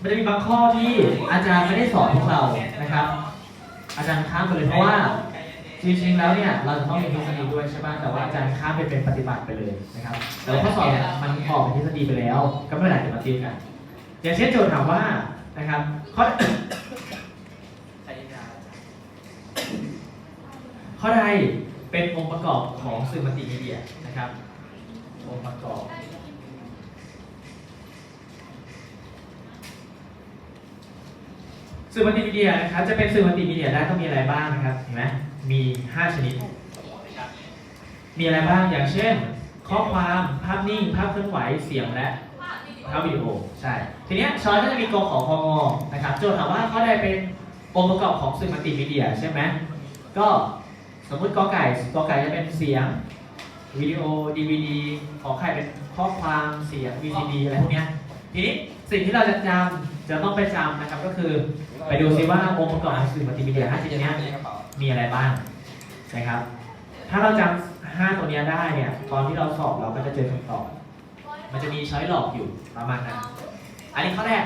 มันจะมีบางข้อที่อาจารย์ไม่ได้สอนพวกเรานะครับ อาจารย์ข้ามไปเลยเพราะว่าจริงๆแล้วเนี่ยเราจะต้องเรียนทฤษฎีด้วยใช่ไหมแต่ว่าอาจารย์ข้ามไปเป็นปฏิบัติไปเลยนะครับแต่ว่าข้อสอบเนี่ยมันออกเป็นทฤษฎีไปแล้ว ก็ไม่เป็นไรเดี๋ยวมาติวกัน อย่างเช่นโจทย์ถามว่านะครับข้อข้อใดเป็นองค์ประกอบของสื่อมัลติมีเดียนะครับ องค์ประกอบ สื่อมัลติมีเดียนะครับ จะเป็นสื่อมัลติมีเดียได้ต้องมีอะไรบ้างนะครับ เห็นไหมมี 5 ชนิด มีอะไรบ้าง อย่างเช่น ข้อความ ภาพนิ่ง ภาพเคลื่อนไหว เสียง และภาพวิดีโอ ใช่ ทีเนี้ยช้อยก็จะมีกอขอคองอนะครับ โจทย์ถามว่าข้อใดเป็นองค์ประกอบของสื่อมัลติมีเดียใช่ไหม ก็สมมุติกอไก่กอไก่จะเป็นเสียง วิดีโอดีวีดีขอไข่เป็นข้อความ เสียง VCD อะไรพวกเนี้ยทีนี้สิ่งที่เราจะจำจะต้องไปจำนะครับก็คือ ไปดูซิว่าองค์ประกอบของสื่อมัลติมีเดีย5ชนิดเนี้ยมีอะไรบ้างนะครับ ถ้าเราจำ5ตัวเนี้ยได้เนี่ย ตอนที่เราสอบเราก็จะเจอคำตอบ มันจะมีช้อยหลอกอยู่ประมาณนั้น อันนี้ข้อแรก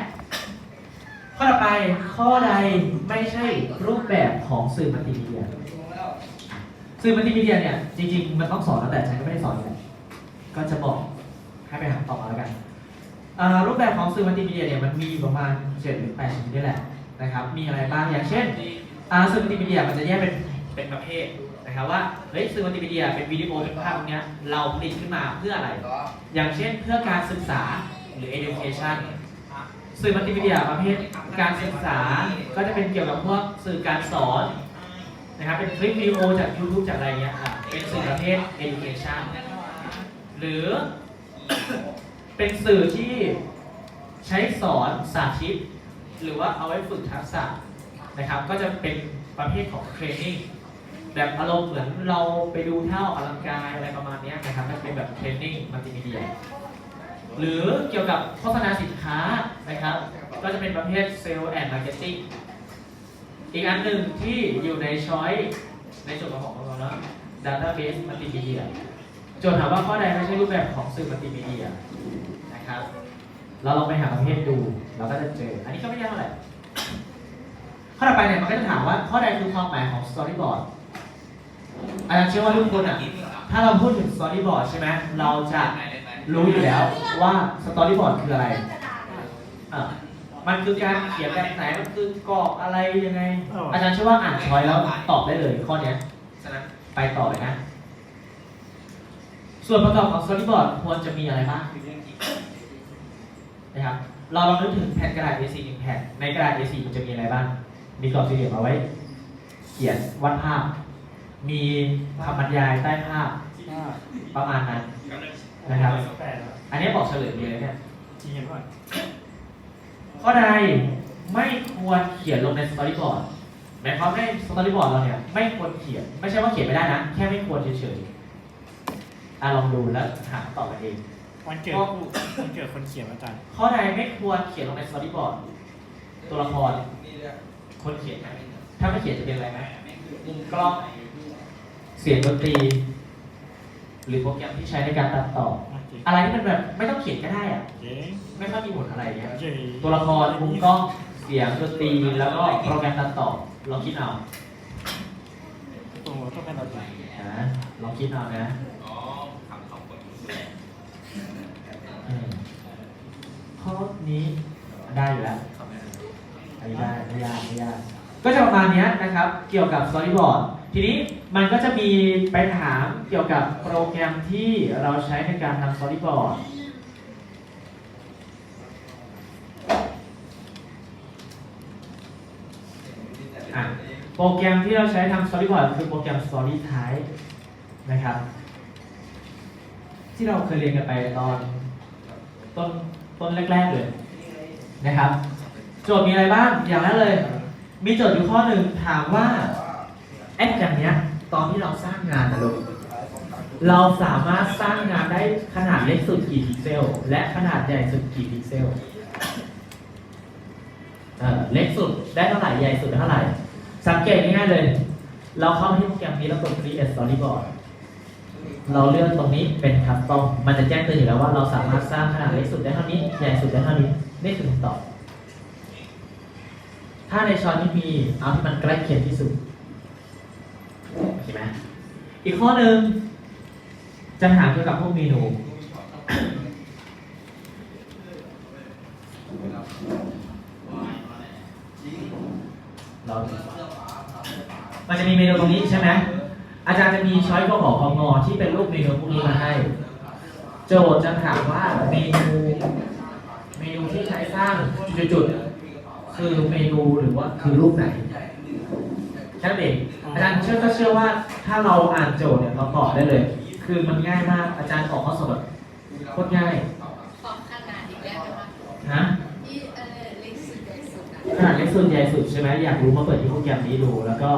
ข้อต่อไปข้อใดไม่ใช่รูปแบบของสื่อมัลติมีเดีย สื่อมัลติมีเดียเนี่ยจริงๆ มันต้องสอนนะแต่ฉันก็ไม่ได้สอนเลยก็จะบอกให้ไปหาตอบมาแล้วกันรูปแบบของสื่อมัลติมีเดียเนี่ยมันมีประมาณ7หรือ8ชนิดนี่แหละ นะครับมีอะไรบ้างอย่างเช่นสื่อมัลติมีเดียมันจะแยกเป็นเป็นประเภทนะครับว่าเฮ้ยสื่อมัลติมีเดียเป็นวิดีโอเป็นภาพพวกเนี้ยเราผลิตขึ้นมาเพื่ออะไร อย่างเช่นเพื่อการศึกษาหรือ education สื่อมัลติมีเดียประเภทการศึกษาก็จะเป็นเกี่ยวกับพวกสื่อการสอนนะครับเป็นคลิปวิดีโอจาก YouTube จากอะไรเงี้ยเป็นสื่อประเภท education หรือเป็นสื่อที่ใช้สอนสาธิต หรือว่าเอาไว้ฝึกทักษะนะครับ ก็จะเป็นประเภทของ training แบบอารมณ์เหมือนเราไปดูเท่าออกกำลังกายอะไรประมาณนี้นะครับจะเป็นแบบ training มัลติมีเดียหรือเกี่ยวกับโฆษณาสินค้านะครับ ก็จะเป็นประเภทเซลล์แอนด์มาร์เก็ตติ้งอีกอันหนึ่งที่อยู่ในช้อยในส่วนของของเราแล้ว Database Multimedia โจทย์ถามว่าข้อใดไม่ใช่รูปแบบของสื่อมัลติมีเดียนะครับ เราลองไปหาประเภทดูเราก็จะเจอ อันนี้ก็ไม่ยากเท่าไหร่ข้อต่อไปเนี่ยมันก็จะถามว่าข้อใดคือความหมายของ Storyboard อาจารย์เชื่อว่าทุกคนอะ ถ้าเราพูดถึง Storyboard ใช่ไหมเราจะรู้อยู่แล้วว่าสตอรี่บอร์ดคืออะไรอะมันคือการเขียนแบบไหน มันคือกรอบอะไรยังไง อาจารย์เชื่อว่าอ่านช้อยแล้วตอบได้เลยข้อเนี้ยฉะนั้นไปต่อเลยนะ ส่วนประกอบของสตอรี่บอร์ดควรจะมีอะไรบ้าง นะครับ เราลองนึกถึงแผ่นกระดาษ A4 หนึ่งแผ่น ในกระดาษ A4 มันจะมีอะไรบ้าง มีกรอบสี่เหลี่ยมเอาไว้ เขียนวาดภาพ มีคำบรรยายใต้ภาพประมาณนั้นนะครับ อันนี้บอกเฉลยเลยเนี่ยจริงเห็นป่ะข้อใดไม่ควรเขียนลงในสตอรี่บอร์ดหมายความว่าสตอรี่บอร์ดเราเนี่ยไม่ควรเขียน ไม่ใช่ว่าเขียนไม่ได้นะ แค่ไม่ควรเฉยๆอะลองดูแล้วหาคำตอบกันเอง วันเกิดวันเกิดคนเขียนอาจารย์ข้อใดไม่ควรเขียนลงในสตอรี่บอร์ดตัวละครคนเขียนไหมถ้าไม่เขียนจะเป็นอะไรไหมมุมกล้องเสียงดนตรี หรือโปรแกรมที่ใช้ในการตัดต่อ อะไรที่มันแบบไม่ต้องเขียนก็ได้อะเจ๊งไม่ค่อยมีผลอะไรเงี้ยเจ๊งตัวละครมุมกล้องเสียงดนตรีแล้วก็โปรแกรมตัดต่อลองคิดเอาตัวต้องเป็นอะไรนะลองคิดเอานะอืม ข้อนี้ได้อยู่แล้วอันนี้ได้ไม่ยากไม่ยากก็จะประมาณเนี้ยนะครับ เกี่ยวกับ storyboard ทีนี้มันก็จะมีไปถามเกี่ยวกับโปรแกรมที่เราใช้ในการทำ storyboard อะโปรแกรมที่เราใช้ทำ storyboard คือโปรแกรม storytype นะครับ ที่เราเคยเรียนกันไปตอนต้นต้นแรก ๆ เลยนะครับ โจทย์มีอะไรบ้างอย่างแรกเลย มีโจทย์อยู่ข้อหนึ่งถามว่าไอ้โปรแกรมเนี้ย ตอนที่เราสร้างงานนะลูกเราสามารถสร้างงานได้ขนาดเล็กสุดกี่พิกเซล และขนาดใหญ่สุดกี่พิกเซลเล็กสุดได้เท่าไหร่ใหญ่สุดเท่าไหร่ สังเกตง่ายๆเลย เราเข้าที่โปรแกรมนี้แล้วกด create storyboard เราเลือกตรงนี้เป็นคัสตอมมันจะแจ้งเตือนอยู่แล้วว่าเราสามารถสร้างขนาดเล็กสุดได้เท่านี้ ใหญ่สุดได้เท่านี้ นี่คือคำตอบ ถ้าในช้อยที่มีเอาที่มันใกล้เคียงที่สุดโอเคไหมอีกข้อหนึ่งจะถาเกี่ยวกับพวกเมนู เรา มันจะมีเมนูตรงนี้ใช่ไหม อาจารย์จะมีช้อยกขอพองอที่เป็นรูปเมนูพวกนี้มาให้ โจทย์จะถามว่าเมนูเมนูที่ใช้สร้างจุดๆคือเมนูหรือว่าคือรูปไหนแค่นั้นเองอาจารย์เชื่อก็เชื่อว่าถ้าเราอ่านโจทย์เนี่ยเราตอบได้เลย คือมันง่ายมากอาจารย์ออกข้อสอบแบบโคตรง่ายขอบขนาดอีกแล้วนะคะนะที่เออเล็กสุดใหญ่สุดอะขนาดเล็กสุดใหญ่สุดใช่ไหมอยากรู้มาเปิดที่โปรแกรมนี้ดูแล้วก็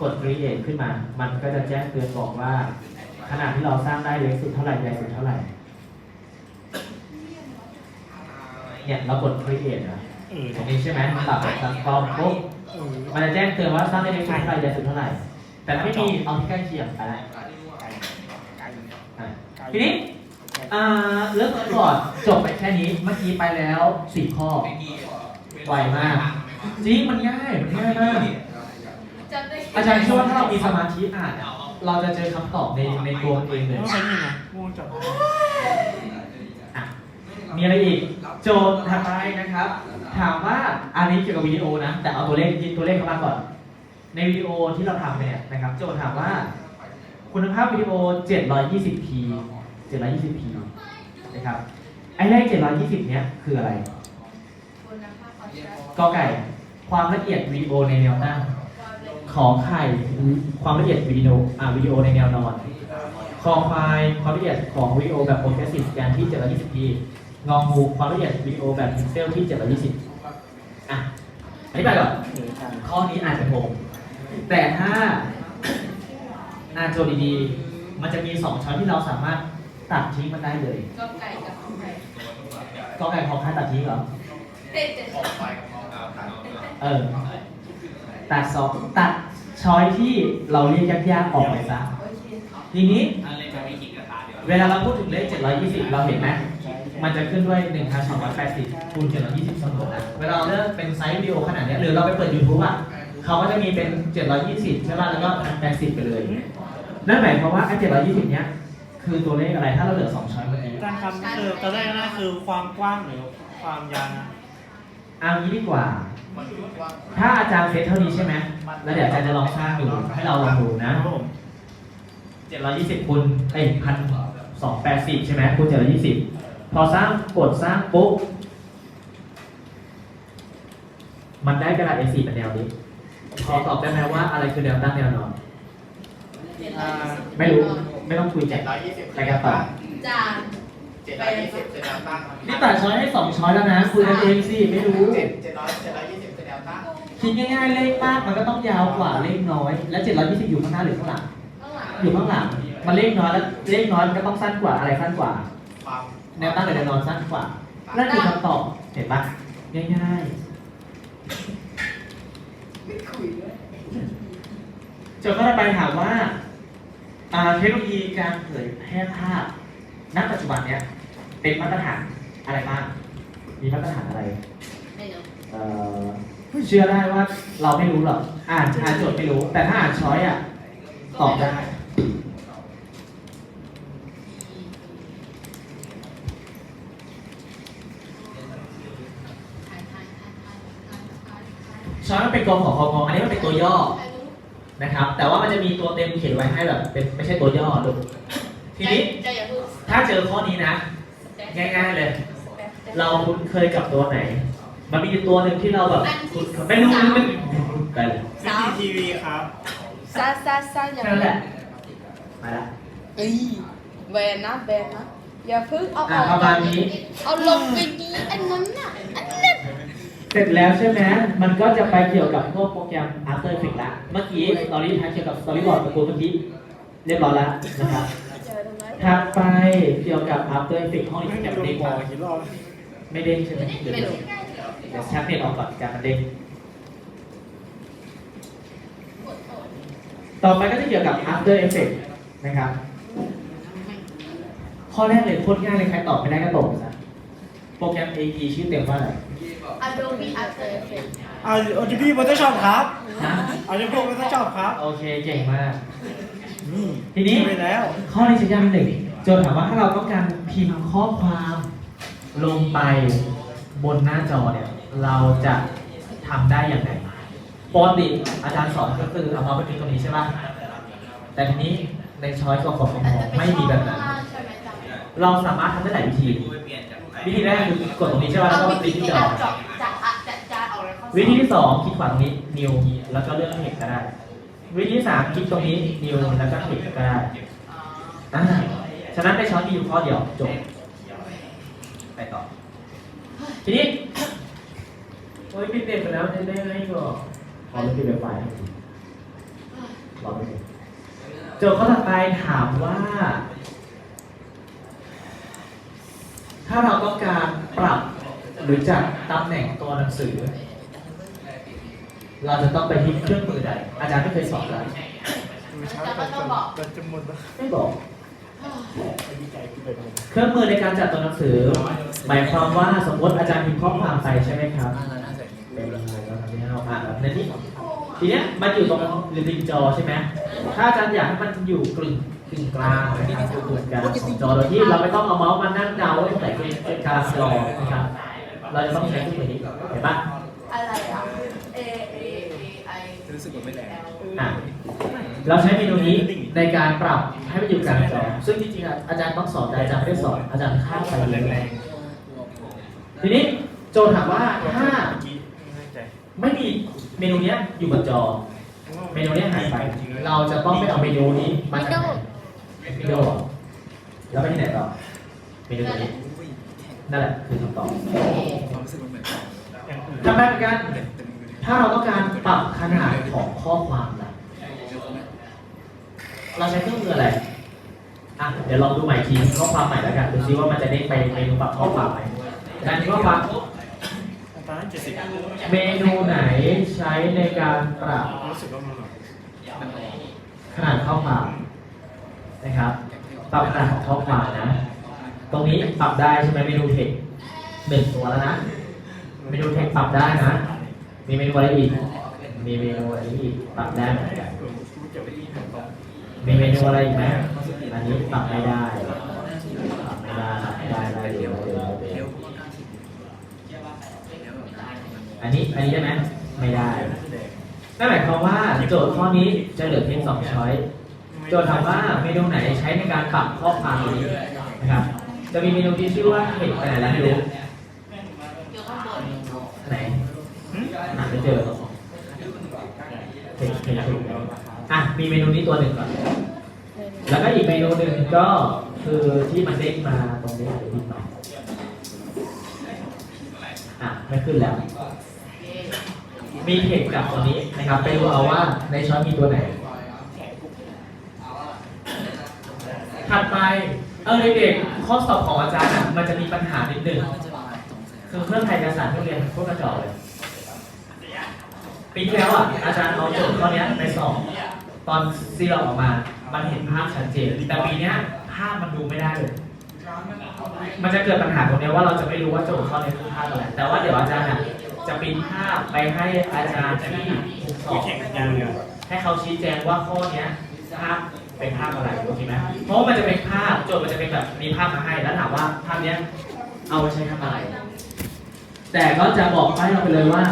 กด create ขึ้นมา มันก็จะแจ้งเตือนบอกว่า ขนาดที่เราสร้างได้เล็กสุดเท่าไหร่ใหญ่สุดเท่าไหร่ เนี่ยเรากด create นะตรงนี้ใช่ไหมปรับแบบ transform ปุ๊บมันจะแจ้งเตือนว่าสร้างได้เล็กสุดเท่าไหร่ใหญ่สุดเท่าไหร่ แต่ถ้าไม่มีเอาที่ใกล้เคียงไปแล้วไก่ไก่อะทีนี้อ่เรื่องก่อนจบไปแค่นี้ เมื่อกี้ไปแล้วสี่ข้อไวมากจริงมันง่าย มันง่ายมาก อาจารย์เชื่อว่าถ้าเรามีสมาธิอ่านอะเราจะเจอคำตอบในในตัวมันเองเลยต้องใช้นี่นะม่วงจับอะมีอะไรอีก โจทย์ถัดไปนะครับ ถามว่าอันนี้เกี่ยวกับวิดีโอนะ แต่เอาตัวเลขตัวเลขเข้ามาก่อน ในวิดีโอที่เราทำเนี่ยนะครับ โจทย์ถามว่า คุณภาพวิดีโอ 720p 720p นะครับไอ้เลข720 เนี้ยคืออะไรคุณภาพความชัดกอไก่ ความละเอียดวิดีโอในแนวตั้งความเร็ว ขอไข่ความละเอียดวิดีโออ่าวิดีโอในแนวนอน คอควายความละเอียดของวิดีโอแบบโปรเกรสซีฟสแกนที่ 720p งองูความละเอียดวิดีโอแบบพิกเซลที่ 720 อะอธิบายก่อนเออใช่ข้อนี้อาจจะงงแต่ถ้าอ่านโจทย์ดีๆ มันจะมี 2ช้อยที่เราสามารถตัดทิ้งมันได้เลยก็ไก่กับไก่กอไก่ขอไข่ตัดทิ้งเหรอเต้นเต้นเออ ตัดสองตัด ช้อยที่เราเรียกยากๆออกไปซะโอเคทีนี้เวลาเราพูดถึงเลข 720 เราเห็นไหมมันจะขึ้นด้วย1,280คูณ720เสมอนะเวลาเราเลือกเป็นไซส์วิดีโอขนาดเนี้ยหรือเราไปเปิด YouTube อะเขาก็จะมีเป็น 720 ใช่ป่ะแล้วก็1,080 ไปเลย นั่นหมายความว่าไอ้720 เนี้ยคือตัวเลขอะไรถ้าเราเหลือ 2 ช้อยเมื่อกี้อาจารย์ครับคือตอนแรกน่าคือความกว้างหรือความยาวนะ เอางี้ดีกว่า ถ้าอาจารย์เซตเท่านี้ใช่ไหมแล้วเดี๋ยวอาจารย์จะลองสร้างดูให้เราลองดูนะครับผม720คูณเอ้ยพันสองแปดสิบใช่ไหมคูณ720พอสร้างกดสร้างปุ๊บมันได้กระดาษ A4 เป็นแนวนี้พอตอบได้ไหมว่าอะไรคือแนวตั้งแนวนอน ไม่รู้ ไม่ต้องคุยแจกร้อยยี่สิบใครกันต่อจาน เจ็ดร้อยยี่สิบคือแนวตั้งนี่ตัดช้อยให้สองช้อยแล้วนะคุยกันเองสิไม่รู้ เจ็ดเจ็ดร้อยเจ็ดร้อยยี่สิบคือแนวตั้งคิดง่ายๆเลขมากมันก็ต้องยาวกว่าเลขน้อย แล้ว720อยู่ข้างหน้าหรือข้างหลัง ข้างหลังอยู่ข้างหลัง มันเลขน้อยแล้วเลขน้อยมันก็ต้องสั้นกว่าอะไรสั้นกว่า ความแนวตั้งหรือแนวนอนสั้นกว่านั่นคือคำตอบเห็นปะง่ายๆโจทย์ข้อต่อไปถามว่าอ่าเทคโนโลยีการเผยแพร่ภาพณปัจจุบันเนี้ย เป็นมาตรฐานอะไรบ้าง มีมาตรฐานอะไร ไม่รู้เอ่อเชื่อได้ว่าเราไม่รู้หรอก อ่านอ่านโจทย์ไม่รู้ แต่ถ้าอ่านช้อยอะตอบได้ ถ่ายถ่ายถ่ายถ่ายถ่ายถ่ายถ่ายช้อยมันเป็นกองของคองอันนี้มันเป็นตัวย่อถ่ายรูปนะครับ แต่ว่ามันจะมีตัวเต็มเขียนไว้ให้แบบเป็นไม่ใช่ตัวย่อลูกทีนี้ใจอย่าพูดถ้าเจอข้อนี้นะ ง่ายๆเลย เราคุ้นเคยกับตัวไหน มันมีตัวหนึ่งที่เราแบบคุ้นไม่รู้ไม่รู้ไปเลยซีทีวีครับซาซาซาอย่าแค่นั้นแหละไปละเอ้ยแบนนะแบนนะอย่าเพิ่งเอาออะอกประมาณนี้ เอาลงไปดีอันนั้นน่ะอันนั้นเสร็จแล้วใช่ไหมมันก็จะไปเกี่ยวกับพวกโปรแกรม After Effects ละ เมื่อกี้ตอนนี้ทักเกี่ยวกับ Storyboard กับตัวเมื่อกี้ เรียบร้อยแล้วนะครับ ถัดไปเกี่ยวกับ After Effects ห้องนี้ไม่จะมีเด้งพอมากี่รอบไม่เด้งใช่ไหมหรือไม่รู้เดี๋ยวชักเน็ตออกก่อนการมันเด้งต่อไปก็จะเกี่ยวกับ After Effects นะครับ ข้อแรกเลยโคตรง่ายเลยใครตอบไม่ได้ก็ตกซะโปรแกรม AE ชื่อเต็มว่าอะไร Adobe After Effects เอาเอาที่พี่โฟโต้ช็อปครับนะเอาที่พี่โฟโต้ช็อปครับ โอเคเก่งมากนี่ ทีนี้ไปแล้ว ข้อนี้จะยากนิดหนึ่งโจทย์ถามว่าถ้าเราต้องการพิมพ์ข้อความลงไปบนหน้าจอเนี่ย เราจะทำได้อย่างไรปกติอาจารย์สอนก็คือเอามาไปพิมพ์ตรงนี้ใช่ไหมแต่ทีนี้ในช้อยส์ของของของไม่มีแบบนั้นใช่ไหมจ๊ะเราสามารถทำได้หลายวิธี วิธีแรกคือกดตรงนี้ใช่ไหมแล้วก็เอาติวิดธีที่ที่จออัดจอบจะอัดจะจะเอาอะไรเข้าวิธีที่สองคลิกขวาตรงนี้ new แล้วก็เลือกเทคก็ได้ วิธีสามคลิกตรงนี้ new แล้วก็เทคก็ได้อ่าฉะนั้นในช้อยมีอยู่ข้อเดียวจบ ไปต่อ ทีนี้โอ้ยปิดเน็ตไปแล้วได้ได้ให้ก็ขอเล่นปิดไฟให้ทีรอไม่ได้โจทย์ข้อต่อไปถามว่า ถ้าเราต้องการปรับหรือจัดตำแหน่งตัวหนังสือ เราจะต้องไปที่เครื่องมือใด อาจารย์ไม่เคยสอนเลยจะก็ต้องบอกเราจะหมดแล้วไม่บอก เครื่องมือในการจัดตัวหนังสือ หมายความว่าสมมติอาจารย์พิมพ์ข้อความไปใช่ไหมครับเป็นอะไรแล้วทำให้เราอ่านแบบนี้ทีเนี้ยมันอยู่ตรงริมจอใช่ไหมถ้าอาจารย์อยากให้มันอยู่กึ่งกึ่งกลางนะครับอยู่กึ่งกลางของจอโดยที่เราไม่ต้องเอาเมาส์มานั่งเดาว่าตรงไหนเป็นกลางจอนะครับเราจะต้องใช้เครื่องมือนี้เห็นปะ อะเราใช้เมนูนี้ในการปรับให้มันอยู่กลางจอซึ่งจริงๆอะอาจารย์ต้องสอนแต่อาจารย์ไม่ได้สอนอาจารย์ข้ามไปเลยทีนี้โจทย์ถามว่าถ้าเมื่อกี้ไม่แน่ใจไม่มีเมนูเนี้ยอยู่บนจอ เมนูเนี้ยหายไป เราจะต้องไปเอาเมนูนี้มาจากไหนวิดีโอเหรอแล้วไปที่ไหนต่อเมนูตัวนี้นั่นแหละคือคำตอบความรู้สึกมันเหมือนอย่างอื่นทำได้เหมือนกัน ถ้าเราต้องการปรับขนาดของข้อความล่ะเราใช้เครื่องมืออะไรอะเดี๋ยวลองดูใหม่ทีข้อความใหม่แล้วกันดูซิว่ามันจะเด้งไปเมนูปรับข้อความไหมการข้อความตอนนั้นเจ็ดสิบเมนูไหนใช้ในการปรับรู้สึกว่ามันแบบขนาดข้อความนะครับ ปรับขนาดของข้อความนะ ตรงนี้ปรับได้ใช่ไหมเมนูเทคหนึ่งตัวแล้วนะเมนูเทคปรับได้นะ มีเมนูอะไรอีก มีเมนูอะไรอีกปรับได้เหมือนกันมีเมนูอะไรอีกไหมอันนี้ปรับไม่ได้ปรับไม่ได้ปรับไม่ได้ได้เดี๋ยวเดี๋ยวเดี๋ยวอันนี้อันนี้ได้ไหมไม่ได้นั่นหมายความว่าโจทย์ข้อนี้จะเหลือเพียงสองช้อยโจทย์ถามว่าเมนูไหนใช้ในการปรับข้อความนี้นะครับ จะมีเมนูที่ชื่อว่าเห็นไปไหนแล้วไม่รู้อยู่ข้างบนไหน ไม่เจอเห็นเห็นถูกแล้วอะมีเมนูนี้ตัวหนึ่งก่อน แล้วก็อีกเมนูหนึ่งก็คือที่มันเด้งมาตรงนี้เดี๋ยวพิมพ์ต่ออะไม่ขึ้นแล้ว มีเทคกับตัวนี้นะครับ ไปดูเอาว่าในช้อยมีตัวไหนถัดไปเออเด็กๆข้อสอบของอาจารย์อะมันจะมีปัญหานิดหนึ่งคือเพื่อนไทยการสารเพื่อเรียนพวกกระจอกเลย ปีที่แล้วอะอาจารย์เอาโจทย์ข้อนี้ไปสอบตอนซีเราออกมา มันเห็นภาพชัดเจน แต่ปีเนี้ยภาพมันดูไม่ได้เลย มันจะเกิดปัญหาตรงเนี้ยว่าเราจะไม่รู้ว่าโจทย์ข้อนี้คือภาพอะไร แต่ว่าเดี๋ยวอาจารย์อะจะปริ้นภาพไปให้อาจารย์ที่ถูกสอบแข่งกันให้เขาชี้แจงว่าข้อนี้ภาพเป็นภาพอะไรโอเคไหมเพราะมันจะเป็นภาพโจทย์มันจะเป็นแบบมีภาพมาให้แล้วถามว่าภาพเนี้ยเอาไปใช้ทำอะไร แต่ก็จะบอกให้เราไปเลยว่า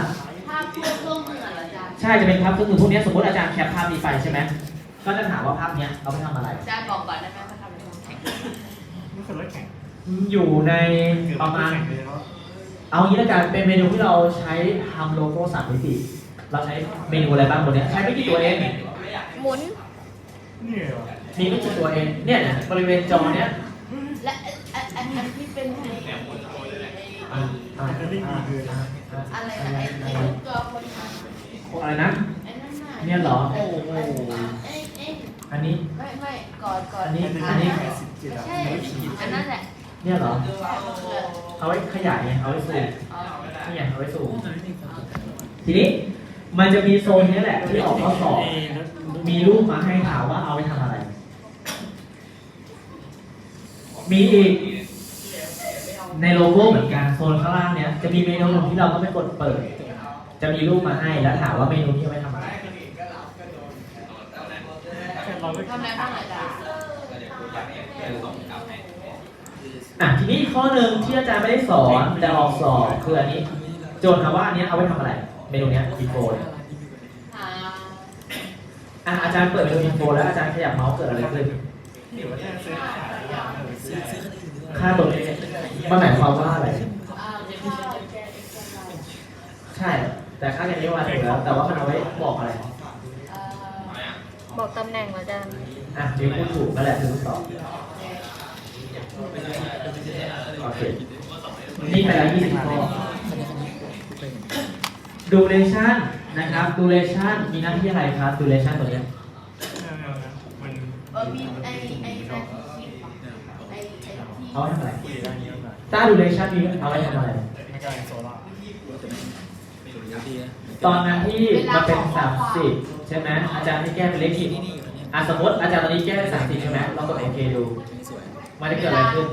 ใช่จะเป็นภาพเครื่องมือพวกเนี้ยสมมติอาจารย์แคปภาพนี้ไปใช่ไหมก็จะถามว่าภาพเนี้ยเอาไปทำอะไรจ๊ะบอกก่อนได้ไหมว่าทำอะไรบ้างรู้สึกว่าแข่งอยู่ในประมาณแข่งเลยเนาะเอางี้ละกันเป็นเมนูที่เราใช้ทำโลโก้สามมิติเราใช้เมนูอะไรบ้างบนเนี้ยใช้ไม่กี่ตัวเองหมุนนี่เหรอมีไม่กี่ตัวเองเนี่ยนะบริเวณจอเนี้ยและอันอันอันที่เป็นไอ้อ่าอ่าอ่าอ่าอะไรอะไรไอ้ตัวคนทำ อะไรนะ ไอ้นั่นน่ะเนี่ยเหรอ โอ้โห ไอ้ไอ้อันนี้ ไม่ไม่ก่อนก่อนอันนี้อัอันนี้สิบเจ็ดใช่อันนั้นแหละเนี่ยเหรอเออเอาไว้ขยายไงเอาไว้สูงอ๋อขยายเอาไว้สูง ทีนี้มันจะมีโซนเนี้ยแหละที่ออกข้อสอบมีรูปมาให้ถามว่าเอาไปทำอะไร มีอีกในในโลโก้เหมือนกันโซนข้างล่างเนี้ยจะมีเมนูหนึ่งที่เราต้องไปกดเปิด จะมีรูปมาให้แล้วถามว่าเมนูนี้เอาไว้ทำอะไรแค่เราไม่ทำอะไรบ้างอาจารย์อะทีนี้อีกข้อหนึ่งที่อาจารย์ไม่ได้สอนแต่ออกสอบคืออันนี้ โจทย์ถามว่าอันเนี้ยเอาไว้ทำอะไร เมนูเนี้ยบีโฟเนี่ยหาอะอาจารย์เปิดเมนูบีโฟแล้วอาจารย์ขยับเมาส์เกิดอะไรขึ้นเดี๋ยวว่าจะซื้อขายอย่างหรือซื้อซื้อค่าตัวนี้มันหมายความว่าอะไร อ่าเดี๋ยวพี่จะแก้ ใช่ แต่ค่าตัวนี้ว่าถูกแล้วแต่ว่ามันเอาไว้บอกอะไรเอ่อบอกตำแหน่งเหรออาจารย์อะมีพูดถูกนั่นแหละคือคำตอบโอเคนี่ไปแล้ว20ข้อ duration นะครับ duration มีหน้าที่อะไรครับ duration ตัวเนี้ยมันเออมีไอไอแฟนชีพไอไอที่ เอาไว้ทำอะไรคุยได้เยอะหน่อยถ้า duration มีเอาไว้ทำอะไรไม่กล้าโซล่า ตอนนั้นที่มันเป็น30ใช่ไหมอาจารย์ให้แก้เป็นเลขผิดอะสมมติอาจารย์ตอนนี้แก้เป็น30ใช่ไหมเรากดโอเคดูมันจะเกิดอะไรขึ้น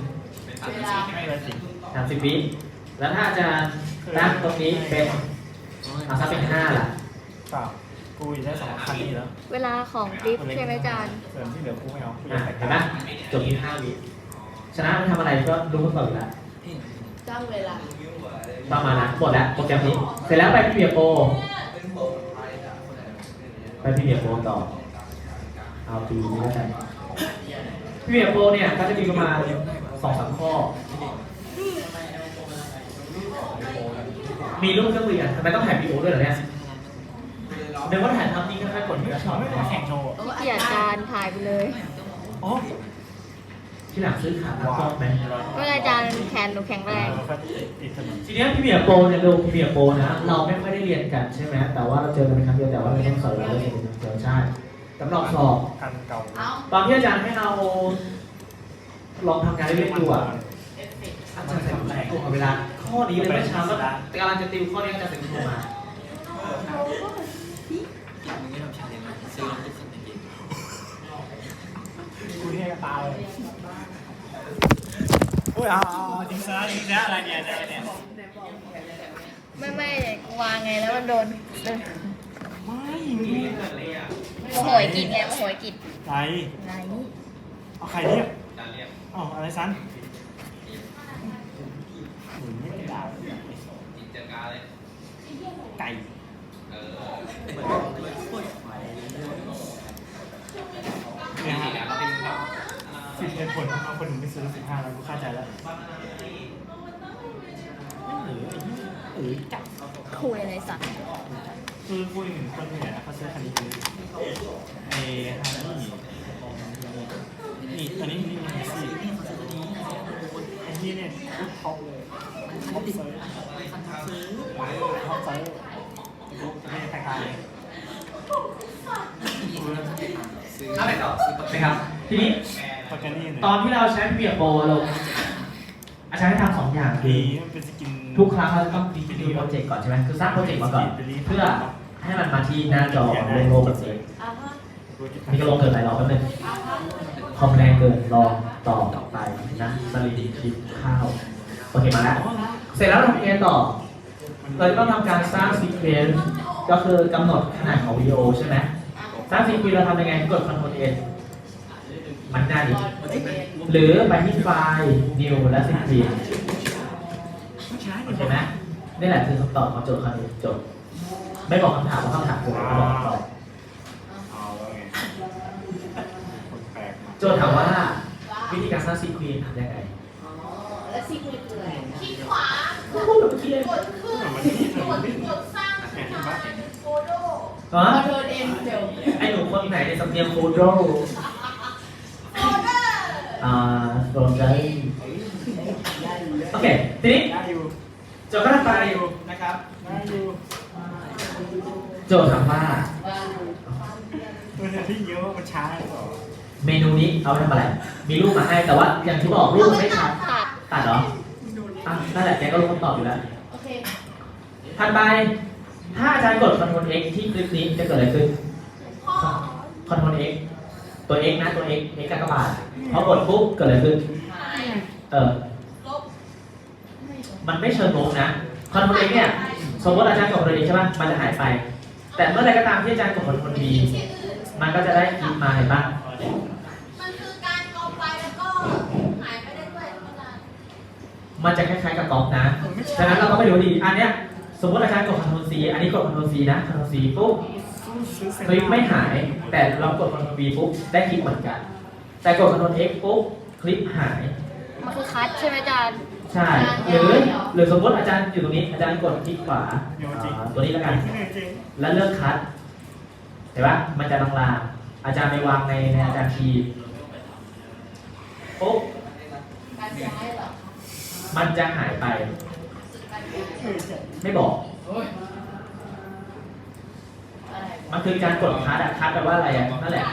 เวลาไม่ได้สิ30วิแล้วถ้าอาจารย์ตั้งตรงนี้เป็นเอาซักเป็น5ล่ะเปล่ากูอยู่ได้สองคันนี้แล้วเวลาของคลิปใช่ไหมอาจารย์ส่วนที่เหลือกูไม่เอากูออะยากแต่เห็นไหมจบที่5วิชนะมันทำอะไรก็รู้กันก่อนอยู่แล้วจ้างเวลา ประมาณนั้นหมดแล้วโปรแกรมนี้ เสร็จแล้วไปพีเบียโปไปพีเบียโปต่อ เอาปีนี้แล้วกันพีเบียโปเนี่ยก็จะมีประมาณสองสามข้อ มีรูปเครื่องเรียนทำไมต้องถ่ายวีดีโอด้วยเหรอเนี่ยเดี๋ยวว่าถ่ายทำนี่ก็แค่กดไม่เนื้อช็อตไม่ขอแข่งโชว์เออที่อาจารย์ถ่ายไปเลยอ๋อ ที่หลังซื้อขาตั้งกล้องไหมเมื่ออาจารย์แขนหนูแข็งแรงติดถนนทีเนี้ยพี่เบียโปเนี่ยดูพี่เบียโปนะ เราไม่ค่อยได้เรียนกันใช่ไหมแต่ว่าเราเจอกันเป็นครั้งเดียวแต่ว่าเราต้องสอนเราเรียนเป็นเดียวใช่สำหรับสอบคันเก่าเอาตอนที่อาจารย์ให้เราลองทำงานเล่นๆดูอะเอฟเฟกต์อาจารย์ใส่แรงตรงกับเวลา ข้อนี้เลยเมื่อเช้าก็กำลังจะติวข้อนี้อาจารย์ใส่โทรมากูเท่กระตาเลย อุ้ยเอาเอาเอาจริงซะจริงซะอะไรเนี่ยเนี่ยเนี่ยไม่ไม่วางไงแล้วมันโดนโดนไม่โมโหยกินไงโมโหยกินไรไหนเอาใครเรียกอ๋ออะไรซันหมุนไม่ได้ไก่เนี่ยฮะ สิบเหตุผลทำไมคนถึงไม่ซื้อสิบห้าแล้วกูเข้าใจแล้วเออเออจับคุยอะไรสักคือคุยถึงคนเนี่ยเขาซื้อคันนี้คือไอ้ฮันนี่นี่อันนี้นี่มันสี่ไอ้ที่เนี่ยท็อปเลยท็อปเซิร์ฟท็อปเซิร์ฟไม่ใช่ใครๆอะไรต่อนะครับทีนี้ ปากกานี่เนี่ยตอนที่เราใช้พี่เบียโปลงอาจารย์ให้ทำสองอย่างคืดีอมันเป็นสกินทุกครั้งเราจะต้องดีดีโปรเจกต์ก่อนใช่ไหมคือสร้างโปรเจกต์มาก่อน เพื่อให้มันมาที่หน้าจอลงโลกับเองอ่าฮะมีกระโหลกเกิดอะไรรอแป๊บนึงอ่าฮะคอมแรงเกินรอต่อไปนะสลิดคลิปข้าว โอเคมาแล้ว เสร็จแล้วเราทำเองต่อ เราจะต้องทำการสร้างซีเควนซ์ก็คือกำหนดขนาดของวิดีโอใช่ไหมสร้างซีเควนซ์เราทำยังไงกด Ctrl N มันหน้าดิหรือไปที่ไฟล์ New และซีเควนซ์โอเคไหมนี่แหละคือคำตอบของโจทย์คำนี้จบ ไม่บอกคำถามว่าคำถามคืออะไรบอกคำตอบเอาแล้วไงคนแปลกมาโจทย์ถามว่าวิธีการสร้างซีเควนซ์ทำยังไงอ๋อแล้วซีคุยคืออะไรคลิกขวาพูดแบบเมื่อกี้เลยกดขึ้นมันนี่มันนี่กดสร้างขึ้นมาเป็นโฟโต้ฮะคอนโทรลเอ็มเดี๋ยวไอหนูคนไหนในสำเนียงโคโดโฟเดอร์ อ่าโดนใจโอเคทีนี้ได้อยู่โจทย์ก็ทำไปได้อยู่นะครับได้อยู่โจทย์ถามว่า มันจะที่เยอะมันช้าหรือเปล่าเมนูนี้เอาไปทำอะไร มีรูปมาให้แต่ว่าอย่างที่บอกรูปไม่ชัดตัดตัดเหรออะนั่นแหละแกก็รู้คำตอบอยู่แล้ว โอเคถัดไป ถ้าอาจารย์กด Ctrl X ที่คลิปนี้จะเกิดอะไรขึ้น พ่อ Ctrl X ตัว X นะตัว X X กากบาทพอกดปุ๊บเกิดอะไรขึ้นหายเออลบมันไม่เชิงลบนะคอนโทรลเอ็กเนี่ยสมมติอาจารย์กดคอนโทรลเอ็กใช่ป่ะมันจะหายไป แต่เมื่อไหรก็ตามที่อาจารย์กดคอนโทรลบีมันก็จะได้คลิปมาเห็นป่ะมันคือการกรอบไปแล้วก็หายไปได้ด้วยอาจารย์มันจะคล้ายๆกับกอล์ฟนะฉะนั้นเราก็ไม่รู้ดีอันเนี้ยสมมติอาจารย์กดคอนโทรลซีอันนี้กดคอนโทรลซีนะคอนโทรลซีปุ๊บ คลิปไม่หาย แต่เรากดคอนโทรล V ปุ๊บได้คลิปเหมือนกัน แต่กดคอนโทรล X ปุ๊บคลิปหาย มันคือคัทใช่ไหมอาจารย์ ใช่ หรือหรือสมมติอาจารย์อยู่ตรงนี้อาจารย์กดคลิกขวาเดี๋ยวจริงอ่าตัวนี้แล้วกันที่ไหนจริงแล้วเลือกคัดเห็นปะมันจะลางๆอาจารย์ไปวางในในอาจารย์ทีปุ๊บมันจะหายไป ไม่บอก มันคือการกดคัดอะคัดแปลว่าอะไรอะนั่นแหละ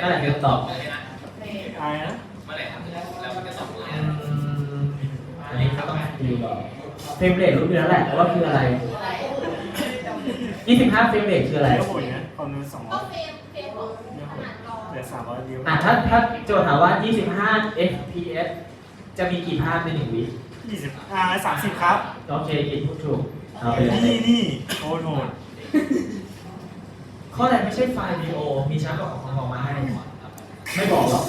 นั่นแหละคือคำตอบอะไรนะอืมอันนี้ก็ต้องดูก่อนเฟรมเรทรู้อยู่แล้วแหละว่าคืออะไร25เฟรมเรทคืออะไรเดี๋ยวโหดนะคอมนูสองร้ก็อยเฟรมเฟรมของขนาดกรอบเหลือสามร้อยวิวอะถ้าถ้าโจทย์ถามว่า 25 fps จะมีกี่ภาพในหนึ่งวิยี่สิบอ่าสามสิบครับ โอเคกินพูดถูกเอาไปเลยนี่นี่โหดโหด ข้อใดไม่ใช่ไฟล์วิดีโอ มีช้ากว่าของของมาให้ ไม่บอกหรอก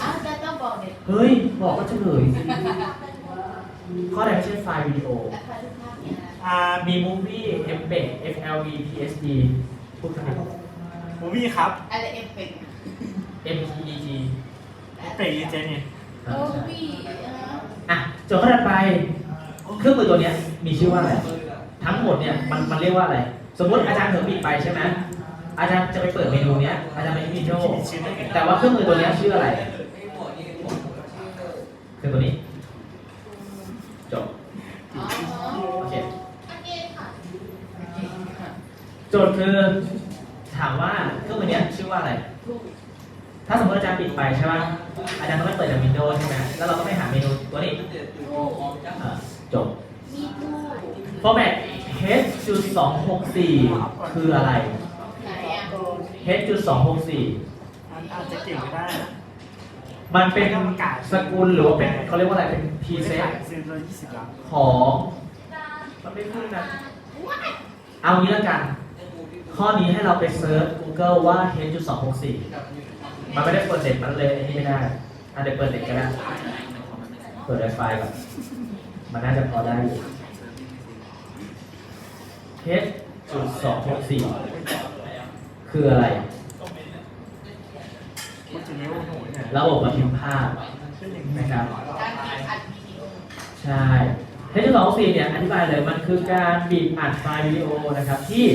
อาจารย์ต้องบอกเด็กเฮ้ย บอกก็เฉลยสิข้อใดไม่ใช่ไฟล์วิดีโออ่ามี movie mbed flv psd พูดกันดิมูวี่ครับอะไรเอฟเฟกต์ mpeg เปรย์เจนเนี่ยโอ้พี่อะโจทย์ข้อถัดไป เครื่องมือตัวเนี้ยมีชื่อว่าอะไร ทั้งหมดเนี่ยมันมันเรียกว่าอะไร สมมติอาจารย์เผลอปิดไปใช่ไหม อาจารย์จะไปเปิดเมนูเนี้ยอาจารย์ไปที่วิดีโอแต่ว่าเครื่องมือตัวเนี้ยชื่ออะไรเครื่องตัวนี้ จบอ๋อโอเคโอเคค่ะโจทย์คือถามว่าเครื่องมือเนี้ยชื่อว่าอะไร ถ้าสมมติอาจารย์ปิดไปใช่ไหมอาจารย์ต้องไปเปิดจากวินโดว์ใช่ไหมแล้วเราก็ไปหาเมนูตัวนี้ทูอ่าจบมีทู format h.264 คืออะไรไหนอะ h.264 อันอาจจะเก่งก็ได้นะมันเป็นสกุลหรือว่าเป็นเขาเรียกว่าอะไรเป็นไม่ preset ขายซื้อละยี่สิบล้านของมันไม่พูดนะเอางี้แล้วกัน ข้อนี้ให้เราไปเซิร์ช Google ว่า h.264 มันไม่ได้เปิดเน็ตมันเลยอันนี้ไม่ได้อันเดี๋ยวเปิดเน็ตก็ได้เปิด Wi-Fi ก่อนมันน่าจะพอได้อยู่ h.264 คืออะไรพูดจะเลี้ยว โหดเนี่ยระบบบันทึกภาพเป็นอย่างนะครับ การบีบอัดวิดีโอใช่ H264 เนี่ยอธิบายเลยมันคือการบีบอัดไฟล์วิดีโอนะครับที่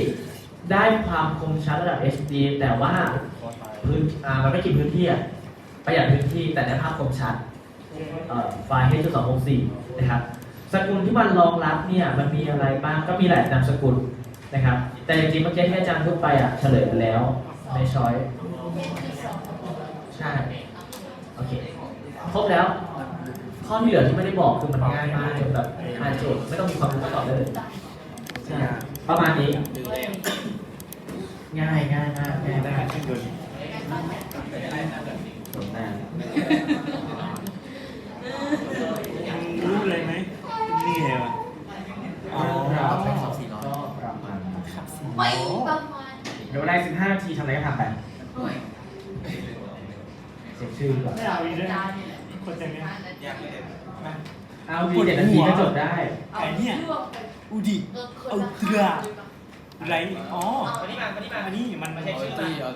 ได้ความคมชัดระดับ HD แต่ว่าพื้นอ่ามันไม่กินพื้นที่อะประหยัดพื้นที่แต่ได้ภาพคมชัดเอ่อไฟล์ H264 นะครับ สกุลที่มันรองรับเนี่ยมันมีอะไรบ้างก็มีหลายนามสกุลนะครับ แต่จริงๆเมื่อกี้ที่อาจารย์พูดไปอะเฉลยไปแล้วในช้อยใช่โอเคครบแล้ว ข้อที่เหลือที่ไม่ได้บอกคือมันง่ายมากจนแบบอ่าโจทย์ไม่ต้องมีความรู้มาตอบได้เลยใช่ประมาณนี้ ง่ายง่ายมากง่ายได้มาก ขึ้นเงิน ตรงหน้า รู้เลยไหมนี่ไงวะอ๋อ เราเป็นสองสี่ร้อยก็ประมาณ ไม่ประมาณเดี๋ยวได้สิบห้านาทีทำอะไรก็ทำไปเสียชื่อก่อนไม่เอาอีกด้วยคนจะเนี่ยเอาดีเจ็ดนาทีก็จบได้ ไอ้เนี่ยอูดิ เออเอาเกลือไรอ๋อ วันนี้มาวันนี้มาอันนี้มันไม่ใช่ชื่อที่มัน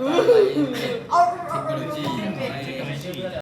เอาตามไปเทคโนโลยี